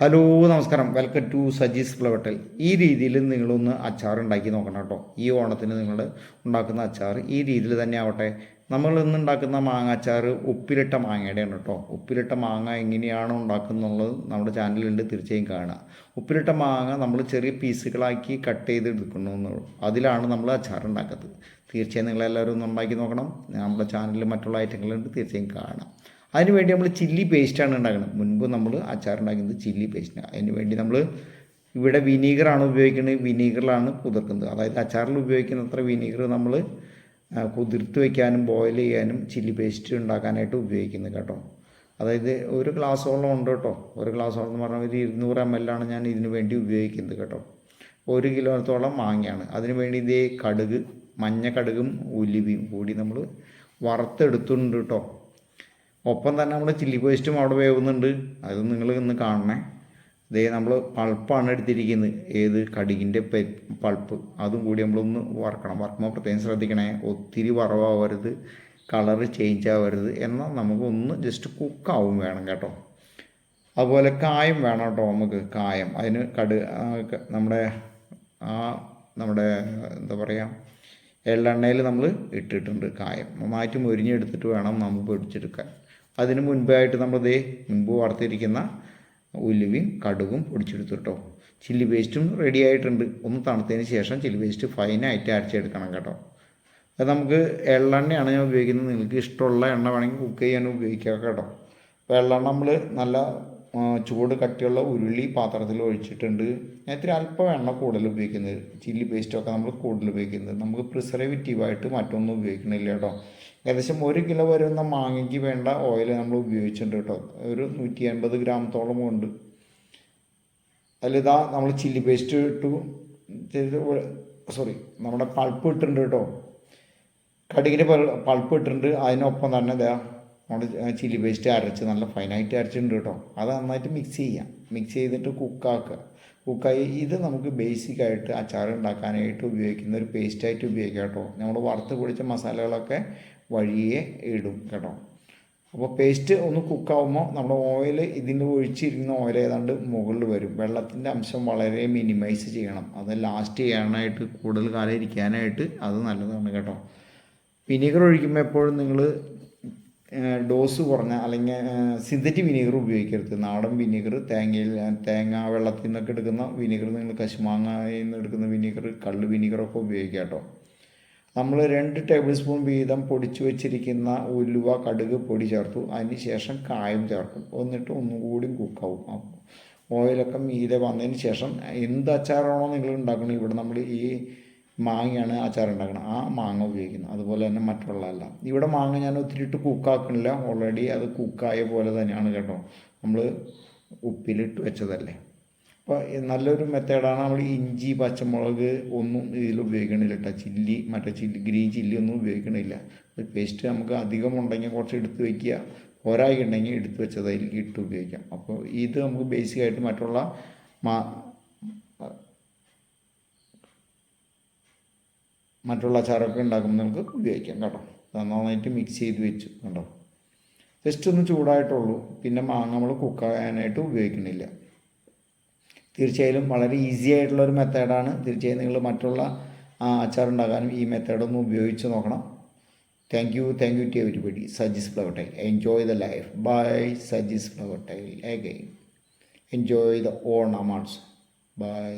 Hello നമസ്കാരം. Welcome to Saji's ഫ്ലവട്ടൽ ഈ രീതിയിൽ നിങ്ങളൊന്ന് അച്ചാർ ഉണ്ടാക്കി നോക്കണം കേട്ടോ. ഈ ഓണത്തിന് നിങ്ങൾ ഉണ്ടാക്കുന്ന അച്ചാർ ഈ രീതിയിൽ തന്നെ ആവട്ടെ. നമ്മൾ ഇന്ന് ഉണ്ടാക്കുന്ന മാങ്ങ അച്ചാർ ഉപ്പിലിട്ട മാങ്ങയുടെയാണ് കേട്ടോ. ഉപ്പിലിട്ട മാങ്ങ എങ്ങനെയാണ് ഉണ്ടാക്കുന്നുള്ളത് നമ്മുടെ ചാനലിലുണ്ട്. തീർച്ചയായും കാണുക. ഉപ്പിലിട്ട മാങ്ങ നമ്മൾ ചെറിയ പീസുകളാക്കി കട്ട് ചെയ്ത് എടുക്കണമെന്നുള്ളൂ അതിലാണ് നമ്മൾ അച്ചാർ ഉണ്ടാക്കുന്നത്. തീർച്ചയായും നിങ്ങളെല്ലാവരും ഒന്ന് ഉണ്ടാക്കി നോക്കണം. നമ്മുടെ ചാനലിൽ മറ്റുള്ള ഐറ്റങ്ങളുണ്ട് തീർച്ചയായും കാണാം. അതിന് വേണ്ടി നമ്മൾ ചില്ലി പേസ്റ്റാണ് ഉണ്ടാക്കുന്നത്. മുൻപ് നമ്മൾ അച്ചാർ ഉണ്ടാക്കുന്നത് ചില്ലി പേസ്റ്റിന് അതിന് വേണ്ടി നമ്മൾ ഇവിടെ വിനീഗറാണ് ഉപയോഗിക്കുന്നത്. വിനീഗറിലാണ് കുതിർക്കുന്നത്. അതായത് അച്ചാറിൽ ഉപയോഗിക്കുന്ന അത്ര വിനീഗർ നമ്മൾ കുതിർത്ത് വയ്ക്കാനും ബോയിൽ ചെയ്യാനും ചില്ലി പേസ്റ്റ് ഉണ്ടാക്കാനായിട്ട് ഉപയോഗിക്കുന്നത് കേട്ടോ. അതായത് ഒരു ഗ്ലാസ്സോളം ഉണ്ട് കേട്ടോ. ഒരു ഗ്ലാസ്സോളം എന്ന് പറഞ്ഞാൽ ഒരു ഇരുന്നൂറ് എം എൽ ആണ് ഞാൻ ഇതിനു വേണ്ടി ഉപയോഗിക്കുന്നത് കേട്ടോ. ഒരു കിലോത്തോളം മാങ്ങയാണ്. അതിനു വേണ്ടി ഇതേ കടുക് മഞ്ഞ കടുകും ഉലുവയും കൂടി നമ്മൾ വറുത്തെടുത്തുണ്ട് കേട്ടോ. ഒപ്പം തന്നെ നമ്മുടെ ചില്ലി പേസ്റ്റും അവിടെ വേവുന്നുണ്ട്. അത് നിങ്ങൾ ഇന്ന് കാണണേ. ഇതേ നമ്മൾ പൾപ്പാണ് എടുത്തിരിക്കുന്നത്. ഏത്? കടുകിന്റെ പൾപ്പ്. അതും കൂടി നമ്മളൊന്ന് വറക്കണം. വറക്കുമ്പോൾ പ്രത്യേകം ശ്രദ്ധിക്കണേ. ഒത്തിരി വറവാവരുത്. കളറ് ചേഞ്ച് ആവരുത്. എന്നാൽ നമുക്കൊന്ന് ജസ്റ്റ് കുക്കാവും വേണം കേട്ടോ. അതുപോലെ കായം വേണം കേട്ടോ നമുക്ക്. കായം. അതിന് കടു നമ്മുടെ ആ നമ്മുടെ എന്താ പറയുക എള്ളെണ്ണയിൽ നമ്മൾ ഇട്ടിട്ടുണ്ട് കായം. നന്നായിട്ട് മൊരിഞ്ഞെടുത്തിട്ട് വേണം നമുക്ക് പൊടിച്ചെടുക്കാൻ. അതിന് മുൻപായിട്ട് നമ്മൾ ദേ മുൻപ് വറുത്തിരിക്കുന്ന ഉലുവയും കടുകും പൊടിച്ചെടുത്തു കേട്ടോ. ചില്ലി പേസ്റ്റും റെഡി ആയിട്ടുണ്ട്. ഒന്ന് തണുത്തതിന് ശേഷം ചില്ലി പേസ്റ്റ് ഫൈനായിട്ട് അരച്ചെടുക്കണം കേട്ടോ. അത് നമുക്ക് എള്ളെണ്ണയാണ് ഞാൻ ഉപയോഗിക്കുന്നത്. നിങ്ങൾക്ക് ഇഷ്ടമുള്ള എണ്ണ വേണമെങ്കിൽ കുക്ക് ചെയ്യാൻ ഉപയോഗിക്കാം കേട്ടോ. അപ്പോൾ എള്ളെണ്ണ നമ്മൾ നല്ല ചൂട് കട്ടിയുള്ള ഉരുളി പാത്രത്തിൽ ഒഴിച്ചിട്ടുണ്ട്. ഞാൻ അല്പം എണ്ണ കൂടുതൽ ഉപയോഗിക്കുന്നത്. ചില്ലി പേസ്റ്റൊക്കെ നമ്മൾ കൂടുതൽ ഉപയോഗിക്കുന്നത്. നമുക്ക് പ്രിസർവേറ്റീവായിട്ട് മറ്റൊന്നും ഉപയോഗിക്കണില്ല കേട്ടോ. ഏകദേശം ഒരു കിലോ വരുന്ന മാങ്ങയ്ക്ക് വേണ്ട ഓയിൽ നമ്മൾ ഉപയോഗിച്ചിട്ടുണ്ട് കേട്ടോ. ഒരു നൂറ്റി അൻപത് ഗ്രാമത്തോളം ഉണ്ട്. അതിലിതാ നമ്മൾ ചില്ലി പേസ്റ്റ് ഇട്ടു. സോറി നമ്മുടെ പൾപ്പ് ഇട്ടിട്ടുണ്ട് കേട്ടോ. കടുകിന്റെ പൾപ്പ് ഇട്ടിട്ടുണ്ട്. അതിനൊപ്പം തന്നെ ഇതാ നമ്മുടെ ചില്ലി പേസ്റ്റ് അരച്ച് നല്ല ഫൈനായിട്ട് അരച്ചിട്ടുണ്ട് കേട്ടോ അത് നന്നായിട്ട് മിക്സ് ചെയ്യാം. മിക്സ് ചെയ്തിട്ട് കുക്കാക്കുക കുക്കായി ഇത് നമുക്ക് ബേസിക് ആയിട്ട് അച്ചാർ ഉണ്ടാക്കാനായിട്ട് ഉപയോഗിക്കുന്ന ഒരു പേസ്റ്റായിട്ട് ഉപയോഗിക്കാം കേട്ടോ നമ്മൾ വറുത്ത് പൊടിച്ച മസാലകളൊക്കെ വഴിയെ ഇടും കേട്ടോ അപ്പോൾ പേസ്റ്റ് ഒന്ന് കുക്കാവുമ്പോൾ നമ്മൾ ഓയിൽ ഇതിന്റെ ഒഴിച്ചിരിക്കുന്ന ഓയിൽ ഏതാണ്ട് മുകളിൽ വരും. വെള്ളത്തിന്റെ അംശം വളരെ മിനിമൈസ് ചെയ്യണം. അത് ലാസ്റ്റ് ചെയ്യാനായിട്ട് കൂടുതൽ കാലം ഇരിക്കാനായിട്ട് അത് നല്ലതാണ് കേട്ടോ. വിനീഗർ ഒഴിക്കുമ്പോൾ എപ്പോഴും നിങ്ങൾ ഡോസ് കുറഞ്ഞ അല്ലെങ്കിൽ സിന്തറ്റിക് വിനീഗർ ഉപയോഗിക്കരുത്. നാടൻ വിനീഗർ തേങ്ങയിൽ തേങ്ങ വെള്ളത്തിൽ നിന്നൊക്കെ എടുക്കുന്ന വിനീഗർ നിങ്ങൾ കശുമാങ്ങയിൽ നിന്ന് എടുക്കുന്ന വിനീഗർ കള്ള് വിനീഗറൊക്കെ ഉപയോഗിക്കുക കേട്ടോ. നമ്മൾ രണ്ട് ടേബിൾ സ്പൂൺ വീതം പൊടിച്ചു വെച്ചിരിക്കുന്ന ഉലുവ കടുക് പൊടി ചേർത്തു. അതിന് ശേഷം കായം ചേർക്കും. എന്നിട്ട് ഒന്നും കൂടി കുക്കാവും. ഓയിലൊക്കെ മീതെ വന്നതിന് ശേഷം എന്ത് അച്ചാറാണോ നിങ്ങൾ ഉണ്ടാക്കുന്നത് ഇവിടെ നമ്മൾ ഈ മാങ്ങയാണ് അച്ചാർ ഉണ്ടാക്കുന്നത് ആ മാങ്ങ ഉപയോഗിക്കുന്നത് അതുപോലെ തന്നെ മറ്റുള്ളതല്ല ഇവിടെ മാങ്ങ ഞാൻ ഒത്തിരി ഇട്ട് കുക്കാക്കണില്ല ഓൾറെഡി അത് കുക്കായ പോലെ തന്നെയാണ് കേട്ടോ. നമ്മൾ ഉപ്പിലിട്ട് വെച്ചതല്ലേ. അപ്പോൾ നല്ലൊരു മെത്തേഡാണ് നമ്മൾ ഇഞ്ചി പച്ചമുളക് ഒന്നും ഇതിൽ ഉപയോഗിക്കണില്ല കേട്ടോ. ചില്ലി മറ്റേ ചില്ലി ഗ്രീൻ ചില്ലി ഒന്നും ഉപയോഗിക്കണില്ല. പേസ്റ്റ് നമുക്ക് അധികം ഉണ്ടെങ്കിൽ കുറച്ച് എടുത്ത് വയ്ക്കുക പോരായി ഉണ്ടെങ്കിൽ എടുത്ത് വെച്ചത് അതിലേക്ക് ഇട്ട് ഉപയോഗിക്കാം. അപ്പോൾ ഇത് നമുക്ക് ബേസിക്കായിട്ട് മറ്റുള്ള മാ മറ്റുള്ള അച്ചാറൊക്കെ ഉണ്ടാക്കുമ്പോൾ നമുക്ക് ഉപയോഗിക്കാം കേട്ടോ. നന്നായിട്ട് മിക്സ് ചെയ്ത് വെച്ചു കേട്ടോ ജസ്റ്റ് ഒന്ന് ചൂടായിട്ടുള്ളൂ. പിന്നെ മാങ്ങ നമ്മൾ കുക്കാകാനായിട്ട് ഉപയോഗിക്കണില്ല തീർച്ചയായും വളരെ ഈസി ആയിട്ടുള്ള ഒരു മെത്തേഡാണ് തീർച്ചയായും നിങ്ങൾ മറ്റുള്ള ഉണ്ടാക്കാനും ഈ മെത്തേഡൊന്ന് ഉപയോഗിച്ച് നോക്കണം. Thank you thank you to everybody Saji's flower tile enjoy the life bye Saji's flower tile enjoy the Onam also bye